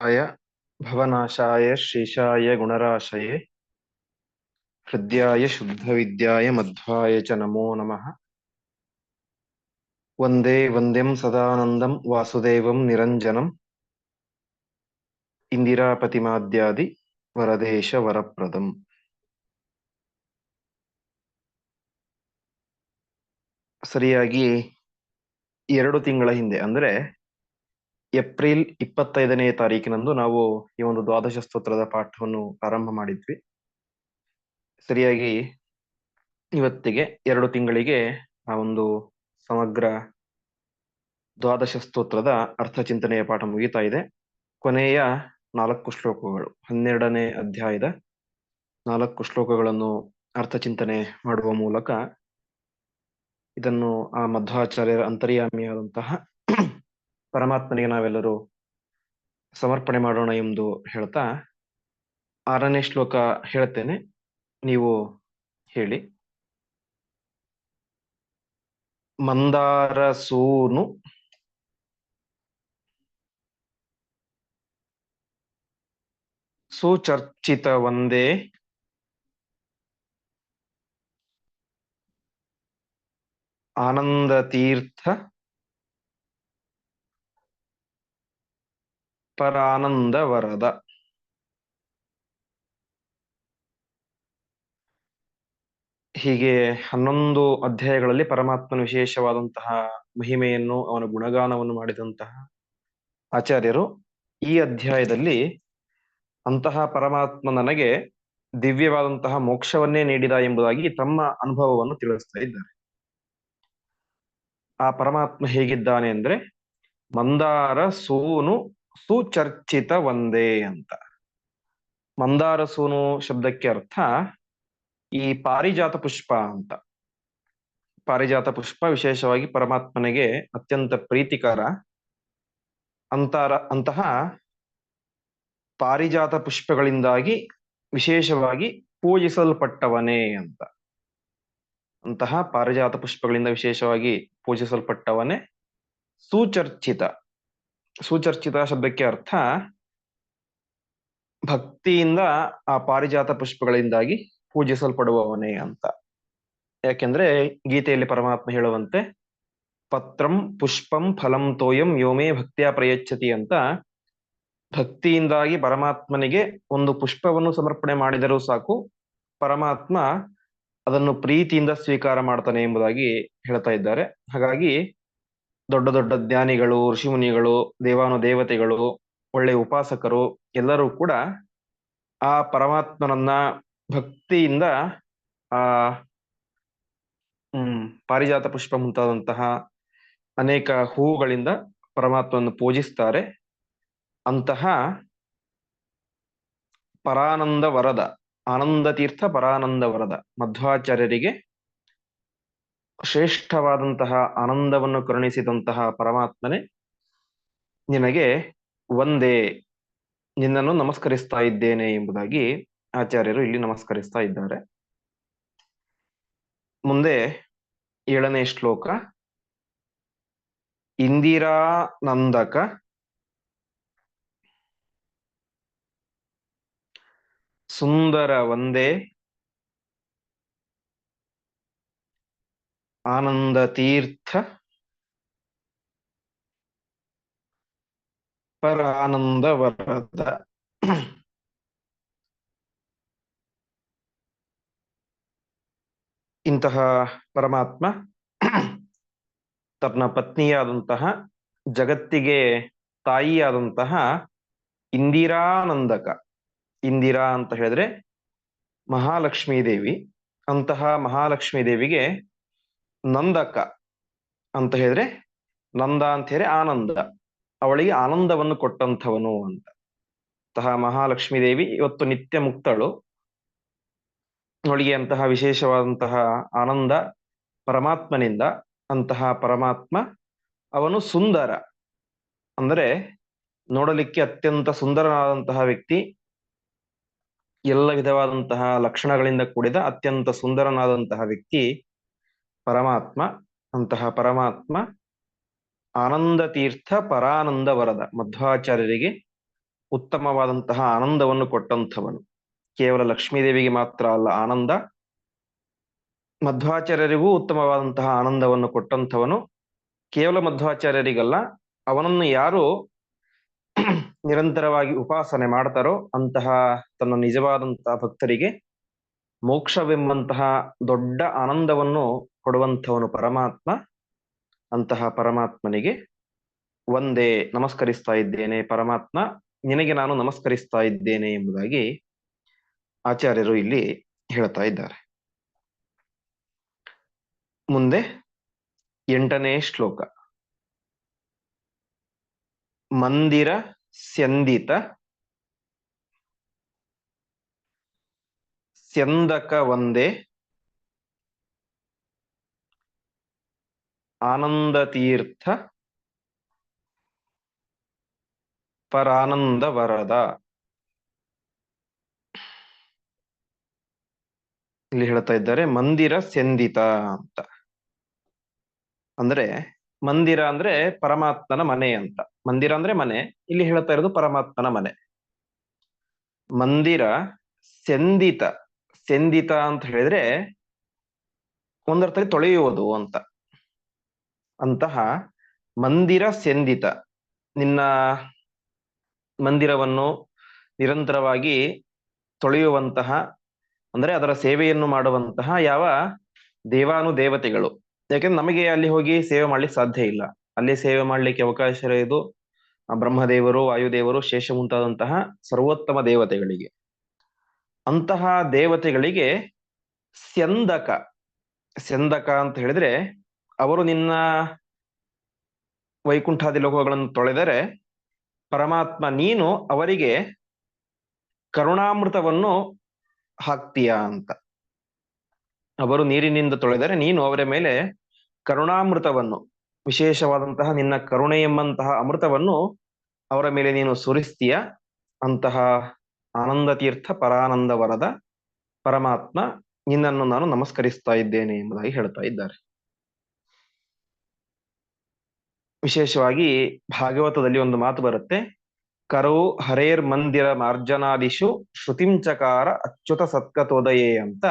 आय भवनाशाय शेषाय गुणराशये हृद्याय शुद्धविद्याय मध्वाय च नमो नमः वन्दे वन्द्यं सदानन्दं वासुदेवं निरञ्जनम् ಇಂದಿರಾಪತಿಮಾದ್ಯಾದಿ ವರದೇಶ ವರಪ್ರದಂ ಸರಿಯಾಗಿ ಎರಡು ತಿಂಗಳ ಹಿಂದೆ ಅಂದ್ರೆ ಏಪ್ರಿಲ್ ಇಪ್ಪತ್ತೈದನೇ ತಾರೀಕಿನಂದು ನಾವು ಈ ಒಂದು ದ್ವಾದಶ ಸ್ತೋತ್ರದ ಪಾಠವನ್ನು ಪ್ರಾರಂಭ ಮಾಡಿದ್ವಿ. ಸರಿಯಾಗಿ ಇವತ್ತಿಗೆ ಎರಡು ತಿಂಗಳಿಗೆ ಆ ಒಂದು ಸಮಗ್ರ ದ್ವಾದಶ ಸ್ತೋತ್ರದ ಅರ್ಥ ಚಿಂತನೆಯ ಪಾಠ ಮುಗಿತಾ ಇದೆ. ಕೊನೆಯ ನಾಲ್ಕು ಶ್ಲೋಕಗಳು, ಹನ್ನೆರಡನೇ ಅಧ್ಯಾಯದ ನಾಲ್ಕು ಶ್ಲೋಕಗಳನ್ನು ಅರ್ಥ ಚಿಂತನೆ ಮಾಡುವ ಮೂಲಕ ಇದನ್ನು ಆ ಮಧ್ವಾಚಾರ್ಯರ ಅಂತರ್ಯಾಮಿಯಾದಂತಹ ಪರಮಾತ್ಮನಿಗೆ ನಾವೆಲ್ಲರೂ ಸಮರ್ಪಣೆ ಮಾಡೋಣ ಎಂದು ಹೇಳ್ತಾ ಆರನೇ ಶ್ಲೋಕ ಹೇಳ್ತೇನೆ ನೀವು ಹೇಳಿ. ಮಂದಾರಸೂನು ಸುಚರ್ಚಿತ ಒಂದೇ ಆನಂದ ತೀರ್ಥ ಪರಾನಂದ ವರದ ಹೀಗೆ ಹನ್ನೊಂದು ಅಧ್ಯಾಯಗಳಲ್ಲಿ ಪರಮಾತ್ಮನ ವಿಶೇಷವಾದಂತಹ ಮಹಿಮೆಯನ್ನು, ಅವನ ಗುಣಗಾನವನ್ನು ಮಾಡಿದಂತಹ ಆಚಾರ್ಯರು ಈ ಅಧ್ಯಾಯದಲ್ಲಿ ಅಂತಹ ಪರಮಾತ್ಮ ನನಗೆ ದಿವ್ಯವಾದಂತಹ ಮೋಕ್ಷವನ್ನೇ ನೀಡಿದ ಎಂಬುದಾಗಿ ತಮ್ಮ ಅನುಭವವನ್ನು ತಿಳಿಸ್ತಾ ಇದ್ದಾರೆ. ಆ ಪರಮಾತ್ಮ ಹೇಗಿದ್ದಾನೆ ಅಂದ್ರೆ, ಮಂದಾರ, ಸೂನು ಸುಚರ್ಚಿತ ಒಂದೇ ಅಂತ. ಮಂದಾರ ಸೂನು ಶಬ್ದಕ್ಕೆ ಅರ್ಥ ಈ ಪಾರಿಜಾತ ಪುಷ್ಪ ಅಂತ. ಪಾರಿಜಾತ ಪುಷ್ಪ ವಿಶೇಷವಾಗಿ ಪರಮಾತ್ಮನಿಗೆ ಅತ್ಯಂತ ಪ್ರೀತಿಕರ. ಅಂತಾರ, ಅಂತಹ ಪಾರಿಜಾತ ಪುಷ್ಪಗಳಿಂದಾಗಿ ವಿಶೇಷವಾಗಿ ಪೂಜಿಸಲ್ಪಟ್ಟವನೇ ಅಂತ. ಅಂತಹ ಪಾರಿಜಾತ ಪುಷ್ಪಗಳಿಂದ ವಿಶೇಷವಾಗಿ ಪೂಜಿಸಲ್ಪಟ್ಟವನೇ ಸುಚರ್ಚಿತ. ಸುಚರ್ಚಿತ ಶಬ್ದಕ್ಕೆ ಅರ್ಥ ಭಕ್ತಿಯಿಂದ ಆ ಪಾರಿಜಾತ ಪುಷ್ಪಗಳಿಂದಾಗಿ ಪೂಜಿಸಲ್ಪಡುವವನೇ ಅಂತ. ಯಾಕೆಂದ್ರೆ ಗೀತೆಯಲ್ಲಿ ಪರಮಾತ್ಮ ಹೇಳುವಂತೆ ಪತ್ರಂ ಪುಷ್ಪಂ ಫಲಂ ತೋಯಂ ಯೋಮೇ ಭಕ್ತಿಯ ಪ್ರಯಚ್ಛತಿ ಅಂತ ಭಕ್ತಿಯಿಂದಾಗಿ ಪರಮಾತ್ಮನಿಗೆ ಒಂದು ಪುಷ್ಪವನ್ನು ಸಮರ್ಪಣೆ ಮಾಡಿದರೂ ಸಾಕು ಪರಮಾತ್ಮ ಅದನ್ನು ಪ್ರೀತಿಯಿಂದ ಸ್ವೀಕಾರ ಮಾಡ್ತಾನೆ ಎಂಬುದಾಗಿ ಹೇಳ್ತಾ ಇದ್ದಾರೆ. ಹಾಗಾಗಿ ದೊಡ್ಡ ದೊಡ್ಡ ಜ್ಞಾನಿಗಳು, ಋಷಿಮುನಿಗಳು, ದೇವಾನು ದೇವತೆಗಳು, ಒಳ್ಳೆ ಉಪಾಸಕರು ಎಲ್ಲರೂ ಕೂಡ ಆ ಪರಮಾತ್ಮನನ್ನ ಭಕ್ತಿಯಿಂದ ಆ, ಹ್ಮ್, ಪಾರಿಜಾತ ಪುಷ್ಪ ಮುಂತಾದಂತಹ ಅನೇಕ ಹೂಗಳಿಂದ ಪರಮಾತ್ಮವನ್ನು ಪೂಜಿಸ್ತಾರೆ. ಅಂತಹ ಪರಾನಂದ ವರದ, ಆನಂದ ತೀರ್ಥ ಪರಾನಂದ ವರದ ಮಧ್ವಾಚಾರ್ಯರಿಗೆ ಶ್ರೇಷ್ಠವಾದಂತಹ ಆನಂದವನ್ನು ಕರುಣಿಸಿದಂತಹ ಪರಮಾತ್ಮನೇ ನಿನಗೆ ಒಂದೇ ನಿನ್ನನ್ನು ನಮಸ್ಕರಿಸ್ತಾ ಇದ್ದೇನೆ ಎಂಬುದಾಗಿ ಆಚಾರ್ಯರು ಇಲ್ಲಿ ನಮಸ್ಕರಿಸ್ತಾ ಇದ್ದಾರೆ. ಮುಂದೆ ಏಳನೇ ಶ್ಲೋಕ. ಇಂದಿರಾನಂದಕ ಸುಂದರ ಒಂದೇ ಆನಂದ ತೀರ್ಥ ಪರಾನಂದ ವರದ ಇಂತಹ ಪರಮಾತ್ಮ ತನ್ನ ಪತ್ನಿಯಾದಂತಹ, ಜಗತ್ತಿಗೆ ತಾಯಿಯಾದಂತಹ ಇಂದಿರಾನಂದಕ. ಇಂದಿರಾ ಅಂತ ಹೇಳಿದ್ರೆ ಮಹಾಲಕ್ಷ್ಮೀ ದೇವಿ. ಅಂತಹ ಮಹಾಲಕ್ಷ್ಮೀ ದೇವಿಗೆ ನಂದಕ ಅಂತ ಹೇಳಿದ್ರೆ, ನಂದ ಅಂತ ಹೇಳಿ ಆನಂದ. ಅವಳಿಗೆ ಆನಂದವನ್ನು ಕೊಟ್ಟಂಥವನು ಅಂತ. ಅಂತಹ ಮಹಾಲಕ್ಷ್ಮಿ ದೇವಿ, ಇವತ್ತು ನಿತ್ಯ ಮುಕ್ತಳು. ಅವಳಿಗೆ ಅಂತಹ ವಿಶೇಷವಾದಂತಹ ಆನಂದ, ಪರಮಾತ್ಮನಿಂದ ಅಂತಹ ಪರಮಾತ್ಮ, ಅವನು ಸುಂದರ. ಅಂದರೆ ನೋಡಲಿಕ್ಕೆ ಅತ್ಯಂತ ಸುಂದರನಾದಂತಹ ವ್ಯಕ್ತಿ, ಎಲ್ಲ ವಿಧವಾದಂತಹ ಲಕ್ಷಣಗಳಿಂದ ಕೂಡಿದ ಅತ್ಯಂತ ಸುಂದರನಾದಂತಹ ವ್ಯಕ್ತಿ ಪರಮಾತ್ಮ, ಅಂತಹ ಪರಮಾತ್ಮ ಆನಂದ ತೀರ್ಥ ಪರಾನಂದ ವರದ ಮಧ್ವಾಚಾರ್ಯರಿಗೆ ಉತ್ತಮವಾದಂತಹ ಆನಂದವನ್ನು ಕೊಟ್ಟಂಥವನು. ಕೇವಲ ಲಕ್ಷ್ಮೀದೇವಿಗೆ ಮಾತ್ರ ಅಲ್ಲ, ಆನಂದ. ಮಧ್ವಾಚಾರ್ಯರಿಗೂ ಉತ್ತಮವಾದಂತಹ ಆನಂದವನ್ನು ಕೊಟ್ಟಂಥವನು. ಕೇವಲ ಮಧ್ವಾಚಾರ್ಯರಿಗಲ್ಲ, ಅವನನ್ನು ಯಾರು ನಿರಂತರವಾಗಿ ಉಪಾಸನೆ ಮಾಡ್ತಾರೋ ಅಂತಹ ತನ್ನ ನಿಜವಾದಂತಹ ಭಕ್ತರಿಗೆ ಮೋಕ್ಷವೆಂಬಂತಹ ದೊಡ್ಡ ಆನಂದವನ್ನು ಕೊಡುವಂಥವನು ಪರಮಾತ್ಮ, ಅಂತಹ ಪರಮಾತ್ಮನಿಗೆ ಒಂದೇ ನಮಸ್ಕರಿಸ್ತಾ ಇದ್ದೇನೆ, ಪರಮಾತ್ಮ, ನಿನಗೆ ನಾನು ನಮಸ್ಕರಿಸ್ತಾ ಇದ್ದೇನೆ ಎಂಬುದಾಗಿ ಆಚಾರ್ಯರು ಇಲ್ಲಿ ಹೇಳ್ತಾ ಇದ್ದಾರೆ. ಮುಂದೆ ಎಂಟನೇ ಶ್ಲೋಕ. ಮಂದಿರ ಸ್ಯಂದಿತ ಸ್ಯಂದಕ ಒಂದೇ ಆನಂದ ತೀರ್ಥ ಪರಾನಂದ ವರದ ಇಲ್ಲಿ ಹೇಳ್ತಾ ಇದ್ದಾರೆ, ಮಂದಿರ ಸೆಂದಿತ ಅಂತ. ಅಂದ್ರೆ ಮಂದಿರ ಅಂದ್ರೆ ಪರಮಾತ್ಮನ ಮನೆ ಅಂತ. ಮಂದಿರ ಅಂದ್ರೆ ಮನೆ. ಇಲ್ಲಿ ಹೇಳ್ತಾ ಇರೋದು ಪರಮಾತ್ಮನ ಮನೆ. ಮಂದಿರ ಸೆಂದಿತ. ಸೆಂದಿತ ಅಂತ ಹೇಳಿದ್ರೆ ಒಂದರ್ಥದಲ್ಲಿ ತೊಳೆಯುವುದು ಅಂತ. ಅಂತಹ ಮಂದಿರ ಸೆಂದಿತ. ನಿನ್ನ ಮಂದಿರವನ್ನು ನಿರಂತರವಾಗಿ ತೊಳೆಯುವಂತಹ, ಅಂದ್ರೆ ಅದರ ಸೇವೆಯನ್ನು ಮಾಡುವಂತಹ ಯಾವ ದೇವಾನು ದೇವತೆಗಳು ಯಾಕೆಂದ್ರೆ ನಮಗೆ ಅಲ್ಲಿ ಹೋಗಿ ಸೇವೆ ಮಾಡ್ಲಿಕ್ಕೆ ಸಾಧ್ಯ ಇಲ್ಲ. ಅಲ್ಲಿ ಸೇವೆ ಮಾಡ್ಲಿಕ್ಕೆ ಅವಕಾಶ ಇರೋದು ಬ್ರಹ್ಮದೇವರು, ವಾಯುದೇವರು, ಶೇಷ ಮುಂತಾದಂತಹ ಸರ್ವೋತ್ತಮ ದೇವತೆಗಳಿಗೆ. ಅಂತಹ ದೇವತೆಗಳಿಗೆ ಸ್ಯಂದಕ. ಸ್ಯಂದಕ ಅಂತ ಹೇಳಿದ್ರೆ ಅವರು ನಿನ್ನ ವೈಕುಂಠಾದಿ ಲೋಕಗಳನ್ನು ತೊಳೆದರೆ ಪರಮಾತ್ಮ ನೀನು ಅವರಿಗೆ ಕರುಣಾಮೃತವನ್ನು ಹಾಕ್ತೀಯಾ ಅಂತ. ಅವರು ನೀರಿನಿಂದ ತೊಳೆದರೆ ನೀನು ಅವರ ಮೇಲೆ ಕರುಣಾಮೃತವನ್ನು, ವಿಶೇಷವಾದಂತಹ ನಿನ್ನ ಕರುಣೆ ಎಂಬಂತಹ ಅಮೃತವನ್ನು ಅವರ ಮೇಲೆ ನೀನು ಸುರಿಸ್ತೀಯ? ಅಂತಹ ಆನಂದ ತೀರ್ಥ ಪರಾನಂದ ವರದ ಪರಮಾತ್ಮ ನಿನ್ನನ್ನು ನಾನು ನಮಸ್ಕರಿಸ್ತಾ ಇದ್ದೇನೆ ಎಂಬುದಾಗಿ ಹೇಳ್ತಾ ಇದ್ದಾರೆ. ವಿಶೇಷವಾಗಿ ಭಾಗವತದಲ್ಲಿ ಒಂದು ಮಾತು ಬರುತ್ತೆ. ಕರೋ ಹರೇರ್ ಮಂದಿರ ಮಾರ್ಜನಾದಿಶು ಶ್ರುತಿಂಚಕಾರ ಅಚ್ಯುತ ಸತ್ಕತೋದಯೇ ಅಂತ.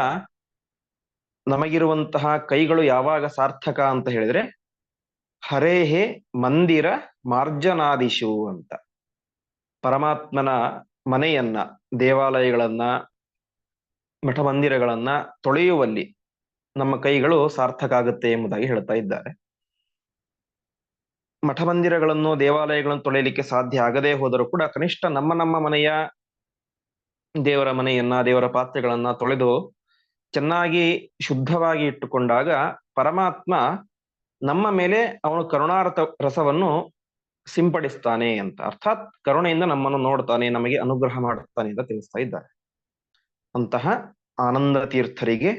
ನಮಗಿರುವಂತಹ ಕೈಗಳು ಯಾವಾಗ ಸಾರ್ಥಕ ಅಂತ ಹೇಳಿದ್ರೆ, ಹರೇಹೇ ಮಂದಿರ ಮಾರ್ಜನಾದಿಶು ಅಂತ. ಪರಮಾತ್ಮನ ಮನೆಯನ್ನ, ದೇವಾಲಯಗಳನ್ನ ಮಠ ಮಂದಿರಗಳನ್ನ ತೊಳೆಯುವಲ್ಲಿ ನಮ್ಮ ಕೈಗಳು ಸಾರ್ಥಕ ಆಗುತ್ತೆ ಎಂಬುದಾಗಿ ಹೇಳ್ತಾ ಇದ್ದಾರೆ. ಮಠ ಮಂದಿರಗಳನ್ನು ದೇವಾಲಯಗಳನ್ನು ತೊಳೆಯಲಿಕ್ಕೆ ಸಾಧ್ಯ ಆಗದೇ ಹೋದರೂ ಕೂಡ ಕನಿಷ್ಠ ನಮ್ಮ ನಮ್ಮ ಮನೆಯ ದೇವರ ಮನೆಯನ್ನ, ದೇವರ ಪಾತ್ರೆಗಳನ್ನ ತೊಳೆದು ಚೆನ್ನಾಗಿ ಶುದ್ಧವಾಗಿ ಇಟ್ಟುಕೊಂಡಾಗ ಪರಮಾತ್ಮ ನಮ್ಮ ಮೇಲೆ ಅವನು ಕರುಣಾರ್ಥ ರಸವನ್ನು ಸಿಂಪಡಿಸ್ತಾನೆ ಅಂತ. ಅರ್ಥಾತ್ ಕರುಣೆಯಿಂದ ನಮ್ಮನ್ನು ನೋಡ್ತಾನೆ, ನಮಗೆ ಅನುಗ್ರಹ ಮಾಡುತ್ತಾನೆ ಅಂತ ತಿಳಿಸ್ತಾ ಇದ್ದಾರೆ. ಅಂತಹ ಆನಂದ ತೀರ್ಥರಿಗೆ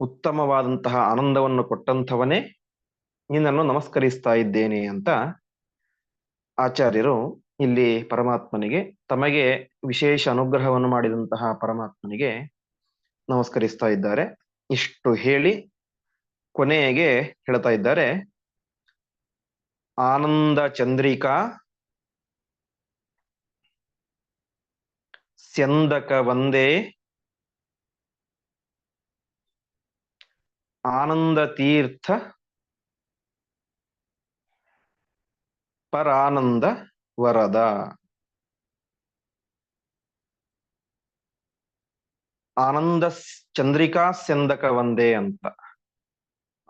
ಉತ್ತಮವಾದಂತಹ ಆನಂದವನ್ನು ಕೊಟ್ಟಂಥವನೇ ನಿನ್ನನ್ನು ನಮಸ್ಕರಿಸ್ತಾ ಇದ್ದೇನೆ ಅಂತ ಆಚಾರ್ಯರು ಇಲ್ಲಿ ಪರಮಾತ್ಮನಿಗೆ ತಮಗೆ ವಿಶೇಷ ಅನುಗ್ರಹವನ್ನು ಮಾಡಿದಂತಹ ಪರಮಾತ್ಮನಿಗೆ ನಮಸ್ಕರಿಸ್ತಾ ಇದ್ದಾರೆ. ಇಷ್ಟು ಹೇಳಿ ಕೊನೆಗೆ ಹೇಳ್ತಾ ಇದ್ದಾರೆ. ಆನಂದ ಚಂದ್ರಿಕಾ ಸ್ಯಂದಕ ವಂದೇ ಆನಂದ ತೀರ್ಥ ಪರಾನಂದ ವರದ. ಆನಂದ ಚಂದ್ರಿಕಾ ಸೆಂದಕ ಒಂದೇ ಅಂತ.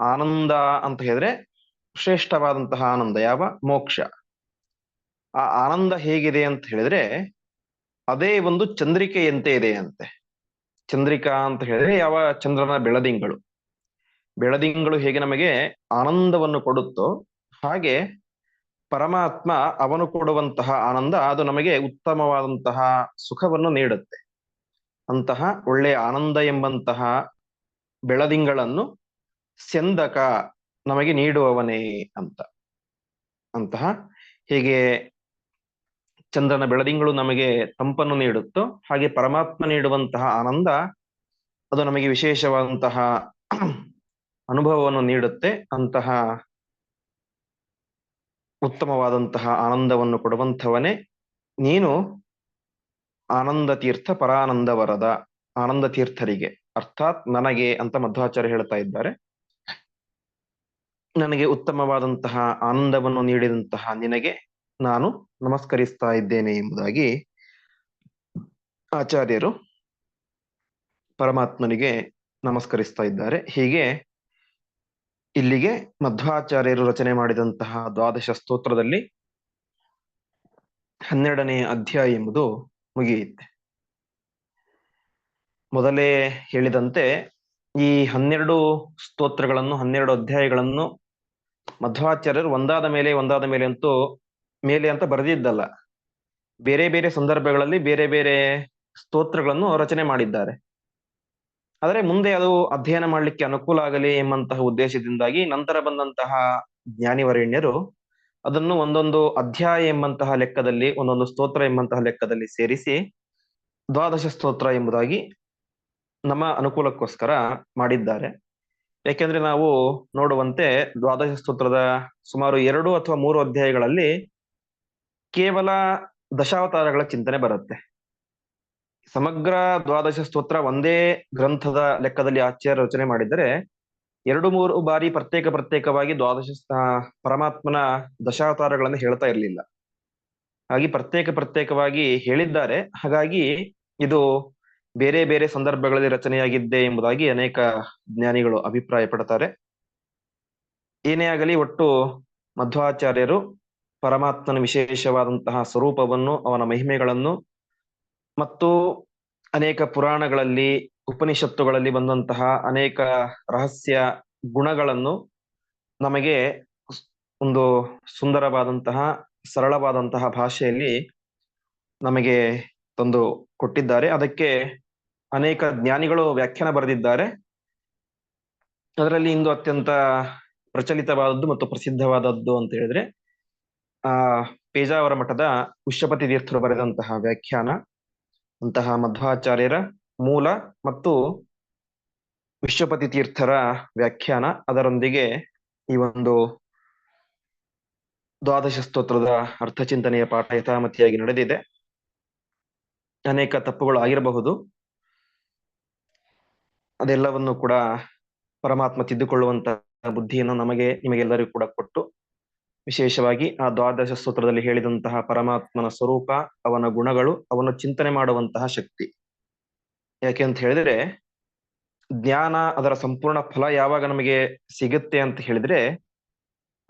ಆನಂದ ಅಂತ ಹೇಳಿದ್ರೆ ಶ್ರೇಷ್ಠವಾದಂತಹ ಆನಂದ, ಯಾವ? ಮೋಕ್ಷ. ಆ ಆನಂದ ಹೇಗಿದೆ ಅಂತ ಹೇಳಿದ್ರೆ ಅದೇ ಒಂದು ಚಂದ್ರಿಕೆಯಂತೆ ಇದೆ ಅಂತೆ. ಚಂದ್ರಿಕಾ ಅಂತ ಹೇಳಿದ್ರೆ ಯಾವ? ಚಂದ್ರನ ಬೆಳದಿಂಗಳು. ಬೆಳದಿಂಗಳು ಹೇಗೆ ನಮಗೆ ಆನಂದವನ್ನು ಕೊಡುತ್ತೋ ಹಾಗೆ ಪರಮಾತ್ಮ ಅವನು ಕೊಡುವಂತಹ ಆನಂದ ಅದು ನಮಗೆ ಉತ್ತಮವಾದಂತಹ ಸುಖವನ್ನು ನೀಡುತ್ತೆ. ಅಂತಹ ಒಳ್ಳೆಯ ಆನಂದ ಎಂಬಂತಹ ಬೆಳದಿಂಗಳನ್ನು ಸೆಂದಕ ನಮಗೆ ನೀಡುವವನೇ ಅಂತ. ಅಂತಹ ಹೀಗೆ ಚಂದ್ರನ ಬೆಳದಿಂಗಳು ನಮಗೆ ತಂಪನ್ನು ನೀಡುತ್ತೋ ಹಾಗೆ ಪರಮಾತ್ಮ ನೀಡುವಂತಹ ಆನಂದ ಅದು ನಮಗೆ ವಿಶೇಷವಾದಂತಹ ಅನುಭವವನ್ನು ನೀಡುತ್ತೆ. ಅಂತಹ ಉತ್ತಮವಾದಂತಹ ಆನಂದವನ್ನು ಕೊಡುವಂಥವನೇ ನೀನು ಆನಂದ ತೀರ್ಥ ಪರಾನಂದ ವರದ ಆನಂದ ತೀರ್ಥರಿಗೆ ಅರ್ಥಾತ್ ನನಗೆ ಅಂತ ಮಧ್ವಾಚಾರ್ಯ ಹೇಳ್ತಾ ಇದ್ದಾರೆ. ನನಗೆ ಉತ್ತಮವಾದಂತಹ ಆನಂದವನ್ನು ನೀಡಿದಂತಹ ನಿನಗೆ ನಾನು ನಮಸ್ಕರಿಸ್ತಾ ಇದ್ದೇನೆ ಎಂಬುದಾಗಿ ಆಚಾರ್ಯರು ಪರಮಾತ್ಮನಿಗೆ ನಮಸ್ಕರಿಸ್ತಾ ಇದ್ದಾರೆ. ಹೀಗೆ ಇಲ್ಲಿಗೆ ಮಧ್ವಾಚಾರ್ಯರು ರಚನೆ ಮಾಡಿದಂತಹ ದ್ವಾದಶ ಸ್ತೋತ್ರದಲ್ಲಿ ಹನ್ನೆರಡನೇ ಅಧ್ಯಾಯ ಎಂಬುದು ಮುಗಿಯುತ್ತೆ. ಮೊದಲೇ ಹೇಳಿದಂತೆ ಈ ಹನ್ನೆರಡು ಸ್ತೋತ್ರಗಳನ್ನು, ಹನ್ನೆರಡು ಅಧ್ಯಾಯಗಳನ್ನು ಮಧ್ವಾಚಾರ್ಯರು ಒಂದಾದ ಮೇಲೆ ಒಂದಾದ ಮೇಲೆ ಅಂತೂ ಮೇಲೆ ಅಂತ ಬರೆದಿದ್ದಲ್ಲ. ಬೇರೆ ಬೇರೆ ಸಂದರ್ಭಗಳಲ್ಲಿ ಬೇರೆ ಬೇರೆ ಸ್ತೋತ್ರಗಳನ್ನು ರಚನೆ ಮಾಡಿದ್ದಾರೆ. ಆದರೆ ಮುಂದೆ ಅದು ಅಧ್ಯಯನ ಮಾಡಲಿಕ್ಕೆ ಅನುಕೂಲ ಆಗಲಿ ಎಂಬಂತಹ ಉದ್ದೇಶದಿಂದಾಗಿ ನಂತರ ಬಂದಂತಹ ಜ್ಞಾನಿವರೇಣ್ಯರು ಅದನ್ನು ಒಂದೊಂದು ಅಧ್ಯಾಯ ಎಂಬಂತಹ ಲೆಕ್ಕದಲ್ಲಿ, ಒಂದೊಂದು ಸ್ತೋತ್ರ ಎಂಬಂತಹ ಲೆಕ್ಕದಲ್ಲಿ ಸೇರಿಸಿ ದ್ವಾದಶ ಸ್ತೋತ್ರ ಎಂಬುದಾಗಿ ನಮ್ಮ ಅನುಕೂಲಕ್ಕೋಸ್ಕರ ಮಾಡಿದ್ದಾರೆ. ಯಾಕೆಂದ್ರೆ ನಾವು ನೋಡುವಂತೆ ದ್ವಾದಶ ಸ್ತೋತ್ರದ ಸುಮಾರು ಎರಡು ಅಥವಾ ಮೂರು ಅಧ್ಯಾಯಗಳಲ್ಲಿ ಕೇವಲ ದಶಾವತಾರಗಳ ಚಿಂತನೆ ಬರುತ್ತೆ. ಸಮಗ್ರ ದ್ವಾದಶ ಸ್ತೋತ್ರ ಒಂದೇ ಗ್ರಂಥದ ಲೆಕ್ಕದಲ್ಲಿ ಆಚಾರ್ಯ ರಚನೆ ಮಾಡಿದರೆ ಎರಡು ಮೂರು ಬಾರಿ ಪ್ರತ್ಯೇಕ ಪ್ರತ್ಯೇಕವಾಗಿ ದ್ವಾದಶ ಪರಮಾತ್ಮನ ದಶಾವತಾರಗಳನ್ನು ಹೇಳ್ತಾ ಇರಲಿಲ್ಲ. ಹಾಗೆ ಪ್ರತ್ಯೇಕ ಪ್ರತ್ಯೇಕವಾಗಿ ಹೇಳಿದ್ದಾರೆ. ಹಾಗಾಗಿ ಇದು ಬೇರೆ ಬೇರೆ ಸಂದರ್ಭಗಳಲ್ಲಿ ರಚನೆಯಾಗಿದ್ದೆ ಎಂಬುದಾಗಿ ಅನೇಕ ಜ್ಞಾನಿಗಳು ಅಭಿಪ್ರಾಯ ಪಡ್ತಾರೆ ಏನೇ ಆಗಲಿ ಒಟ್ಟು ಮಧ್ವಾಚಾರ್ಯರು ಪರಮಾತ್ಮನ ವಿಶೇಷವಾದಂತಹ ಸ್ವರೂಪವನ್ನು, ಅವನ ಮಹಿಮೆಗಳನ್ನು ಮತ್ತು ಅನೇಕ ಪುರಾಣಗಳಲ್ಲಿ, ಉಪನಿಷತ್ತುಗಳಲ್ಲಿ ಬಂದಂತಹ ಅನೇಕ ರಹಸ್ಯ ಗುಣಗಳನ್ನು ನಮಗೆ ಒಂದು ಸುಂದರವಾದಂತಹ, ಸರಳವಾದಂತಹ ಭಾಷೆಯಲ್ಲಿ ನಮಗೆ ತಂದು ಕೊಟ್ಟಿದ್ದಾರೆ. ಅದಕ್ಕೆ ಅನೇಕ ಜ್ಞಾನಿಗಳು ವ್ಯಾಖ್ಯಾನ ಬರೆದಿದ್ದಾರೆ. ಅದರಲ್ಲಿ ಇಂದು ಅತ್ಯಂತ ಪ್ರಚಲಿತವಾದದ್ದು ಮತ್ತು ಪ್ರಸಿದ್ಧವಾದದ್ದು ಅಂತ ಹೇಳಿದ್ರೆ, ಆ, ಪೇಜಾವರ ಮಠದ ಪುಷ್ಯಪತಿ ತೀರ್ಥರು ಬರೆದಂತಹ ವ್ಯಾಖ್ಯಾನ. ಅಂತಹ ಮಧ್ವಾಚಾರ್ಯರ ಮೂಲ ಮತ್ತು ವಿಶ್ವಪತಿ ತೀರ್ಥರ ವ್ಯಾಖ್ಯಾನ. ಅದರೊಂದಿಗೆ ಈ ಒಂದು ದ್ವಾದಶ ಸ್ತೋತ್ರದ ಅರ್ಥಚಿಂತನೆಯ ಪಾಠ ಯಥಾಮತಿಯಾಗಿ ನಡೆದಿದೆ. ಅನೇಕ ತಪ್ಪುಗಳು ಆಗಿರಬಹುದು. ಅದೆಲ್ಲವನ್ನು ಕೂಡ ಪರಮಾತ್ಮ ತಿದ್ದುಕೊಳ್ಳುವಂತ ಬುದ್ಧಿಯನ್ನು ನಮಗೆ, ನಿಮಗೆಲ್ಲರಿಗೂ ಕೂಡ ಕೊಟ್ಟು ವಿಶೇಷವಾಗಿ ಆ ದ್ವಾದಶ ಸೂತ್ರದಲ್ಲಿ ಹೇಳಿದಂತಹ ಪರಮಾತ್ಮನ ಸ್ವರೂಪ, ಅವನ ಗುಣಗಳು, ಅವನು ಚಿಂತನೆ ಮಾಡುವಂತಹ ಶಕ್ತಿ. ಯಾಕೆ ಅಂತ ಹೇಳಿದ್ರೆ, ಜ್ಞಾನ ಅದರ ಸಂಪೂರ್ಣ ಫಲ ಯಾವಾಗ ನಮಗೆ ಸಿಗುತ್ತೆ ಅಂತ ಹೇಳಿದ್ರೆ,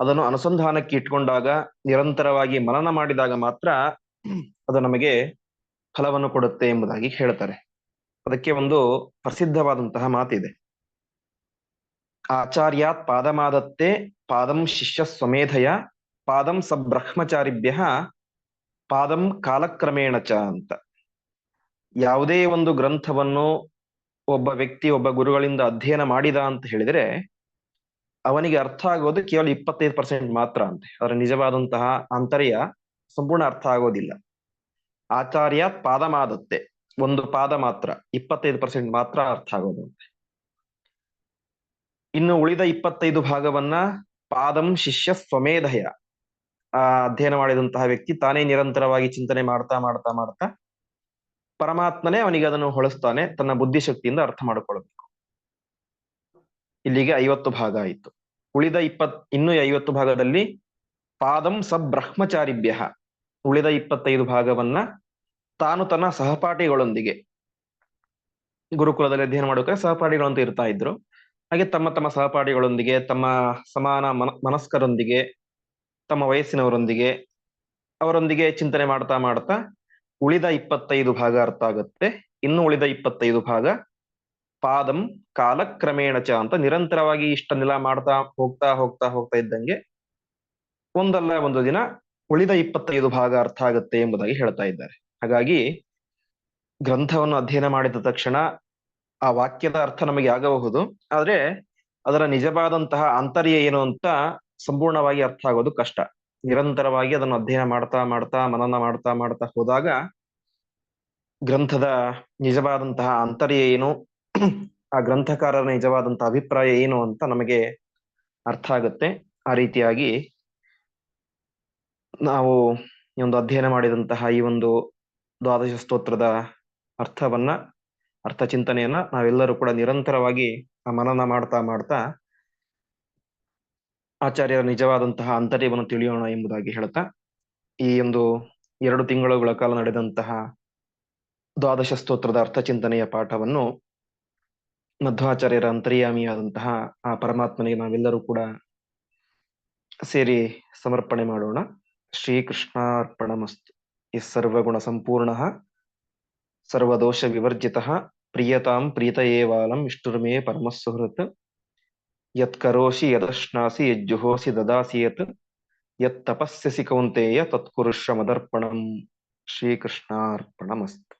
ಅದನ್ನು ಅನುಸಂಧಾನಕ್ಕೆ ಇಟ್ಕೊಂಡಾಗ, ನಿರಂತರವಾಗಿ ಮನನ ಮಾಡಿದಾಗ ಮಾತ್ರ ಅದು ನಮಗೆ ಫಲವನ್ನು ಕೊಡುತ್ತೆ ಎಂಬುದಾಗಿ ಹೇಳ್ತಾರೆ. ಅದಕ್ಕೆ ಒಂದು ಪ್ರಸಿದ್ಧವಾದಂತಹ ಮಾತಿದೆ. ಆಚಾರ್ಯಾತ್ ಪಾದಮಾದತ್ತೆ ಪಾದಂ ಶಿಷ್ಯ ಸ್ವಮೇಧಯ ಪಾದಂ ಸಬ್ರಹ್ಮಚಾರಿಭ್ಯ, ಪಾದಂ ಕಾಲಕ್ರಮೇಣ ಚ ಅಂತ. ಯಾವುದೇ ಒಂದು ಗ್ರಂಥವನ್ನು ಒಬ್ಬ ವ್ಯಕ್ತಿ, ಒಬ್ಬ ಗುರುಗಳಿಂದ ಅಧ್ಯಯನ ಮಾಡಿದ ಅಂತ ಹೇಳಿದ್ರೆ, ಅವನಿಗೆ ಅರ್ಥ ಆಗೋದು ಕೇವಲ ಇಪ್ಪತ್ತೈದು ಪರ್ಸೆಂಟ್ ಮಾತ್ರ ಅಂತೆ. ಅದರ ನಿಜವಾದಂತಹ ಅಂತರ್ಯ ಸಂಪೂರ್ಣ ಅರ್ಥ ಆಗೋದಿಲ್ಲ. ಆಚಾರ್ಯ ಪಾದಮಾದತ್ತೆ, ಒಂದು ಪಾದ ಮಾತ್ರ, ಇಪ್ಪತ್ತೈದು ಪರ್ಸೆಂಟ್ ಮಾತ್ರ ಅರ್ಥ ಆಗೋದಂತೆ ಇನ್ನು ಉಳಿದ ಇಪ್ಪತ್ತೈದು ಭಾಗವನ್ನ ಪಾದಂ ಶಿಷ್ಯ ಸ್ವಮೇಧಯ. ಆ ಅಧ್ಯಯನ ಮಾಡಿದಂತಹ ವ್ಯಕ್ತಿ ತಾನೇ ನಿರಂತರವಾಗಿ ಚಿಂತನೆ ಮಾಡ್ತಾ ಮಾಡ್ತಾ ಮಾಡ್ತಾ ಪರಮಾತ್ಮನೇ ಅವನಿಗೆ ಅದನ್ನು ಹೊಳಸ್ತಾನೆ, ತನ್ನ ಬುದ್ಧಿಶಕ್ತಿಯಿಂದ ಅರ್ಥ ಮಾಡಿಕೊಳ್ಬೇಕು. ಇಲ್ಲಿಗೆ ಐವತ್ತು ಭಾಗ ಆಯಿತು. ಉಳಿದ ಇಪ್ಪತ್, ಇನ್ನು ಐವತ್ತು ಭಾಗದಲ್ಲಿ ಪಾದಂ ಸಬ್ರಹ್ಮಚಾರಿಭ್ಯ. ಉಳಿದ ಇಪ್ಪತ್ತೈದು ಭಾಗವನ್ನ ತಾನು ತನ್ನ ಸಹಪಾಠಿಗಳೊಂದಿಗೆ, ಗುರುಕುಲದಲ್ಲಿ ಅಧ್ಯಯನ ಮಾಡೋಕೆ ಸಹಪಾಠಿಗಳಂತ ಇರ್ತಾ ಇದ್ರು. ಹಾಗೆ ತಮ್ಮ ತಮ್ಮ ಸಹಪಾಠಿಗಳೊಂದಿಗೆ, ತಮ್ಮ ಸಮಾನ ಮನ, ಮನಸ್ಕರೊಂದಿಗೆ, ತಮ್ಮ ವಯಸ್ಸಿನವರೊಂದಿಗೆ, ಅವರೊಂದಿಗೆ ಚಿಂತನೆ ಮಾಡ್ತಾ ಮಾಡ್ತಾ ಉಳಿದ ಇಪ್ಪತ್ತೈದು ಭಾಗ ಅರ್ಥ ಆಗುತ್ತೆ. ಇನ್ನು ಉಳಿದ ಇಪ್ಪತ್ತೈದು ಭಾಗ ಪಾದಂ ಕಾಲಕ್ರಮೇಣ ಚ ಅಂತ ನಿರಂತರವಾಗಿ ಇಷ್ಟನ್ನೆಲ್ಲ ಮಾಡ್ತಾ ಹೋಗ್ತಾ ಹೋಗ್ತಾ ಹೋಗ್ತಾ ಇದ್ದಂಗೆ ಒಂದಲ್ಲ ಒಂದು ದಿನ ಉಳಿದ ಇಪ್ಪತ್ತೈದು ಭಾಗ ಅರ್ಥ ಆಗುತ್ತೆ ಎಂಬುದಾಗಿ ಹೇಳ್ತಾ ಇದ್ದಾರೆ. ಹಾಗಾಗಿ ಗ್ರಂಥವನ್ನು ಅಧ್ಯಯನ ಮಾಡಿದ ತಕ್ಷಣ ಆ ವಾಕ್ಯದ ಅರ್ಥ ನಮಗೆ ಆಗಬಹುದು. ಆದ್ರೆ ಅದರ ನಿಜವಾದಂತಹ ಆಂತರ್ಯ ಏನು ಅಂತ ಸಂಪೂರ್ಣವಾಗಿ ಅರ್ಥ ಆಗೋದು ಕಷ್ಟ. ನಿರಂತರವಾಗಿ ಅದನ್ನು ಅಧ್ಯಯನ ಮಾಡ್ತಾ ಮಾಡ್ತಾ, ಮನನ ಮಾಡ್ತಾ ಮಾಡ್ತಾ ಹೋದಾಗ ಗ್ರಂಥದ ನಿಜವಾದಂತಹ ಆಂತರ್ಯ ಏನು, ಆ ಗ್ರಂಥಕಾರರ ನಿಜವಾದಂತಹ ಅಭಿಪ್ರಾಯ ಏನು ಅಂತ ನಮಗೆ ಅರ್ಥ ಆಗುತ್ತೆ. ಆ ರೀತಿಯಾಗಿ ನಾವು ಈ ಒಂದು ಅಧ್ಯಯನ ಮಾಡಿದಂತಹ ಈ ಒಂದು ದ್ವಾದಶ ಸ್ತೋತ್ರದ ಅರ್ಥವನ್ನ ಅರ್ಥ ಚಿಂತನೆಯನ್ನ ನಾವೆಲ್ಲರೂ ಕೂಡ ನಿರಂತರವಾಗಿ ಮನನ ಮಾಡ್ತಾ ಮಾಡ್ತಾ ಆಚಾರ್ಯರ ನಿಜವಾದಂತಹ ಅಂತರ್ಯವನ್ನು ತಿಳಿಯೋಣ ಎಂಬುದಾಗಿ ಹೇಳ್ತಾ, ಈ ಒಂದು ಎರಡು ತಿಂಗಳುಗಳ ಕಾಲ ನಡೆದಂತಹ ದ್ವಾದಶ ಸ್ತೋತ್ರದ ಅರ್ಥ ಚಿಂತನೆಯ ಪಾಠವನ್ನು ಮಧ್ವಾಚಾರ್ಯರ ಅಂತರ್ಯಾಮಿಯಾದಂತಹ ಆ ಪರಮಾತ್ಮನಿಗೆ ನಾವೆಲ್ಲರೂ ಕೂಡ ಸೇರಿ ಸಮರ್ಪಣೆ ಮಾಡೋಣ. ಶ್ರೀಕೃಷ್ಣಾರ್ಪಣಮಸ್ತು. ಈ ಸರ್ವಗುಣ ಸಂಪೂರ್ಣ சர்வதோஷ விவர்ஜிதா பிரியதாம் பிரீத ஏவாலம் இஷ்டுருமே பரமசுஹத் யத் கரோஷி யதஷ்னாசி யஜ்ஜுஹோசி ததாசி யத் யத் தபஸ்யசி கௌந்தேய தத்குருஷ மதர்ப்பணம் ஸ்ரீகிருஷ்ணார்ப்பணமஸ்து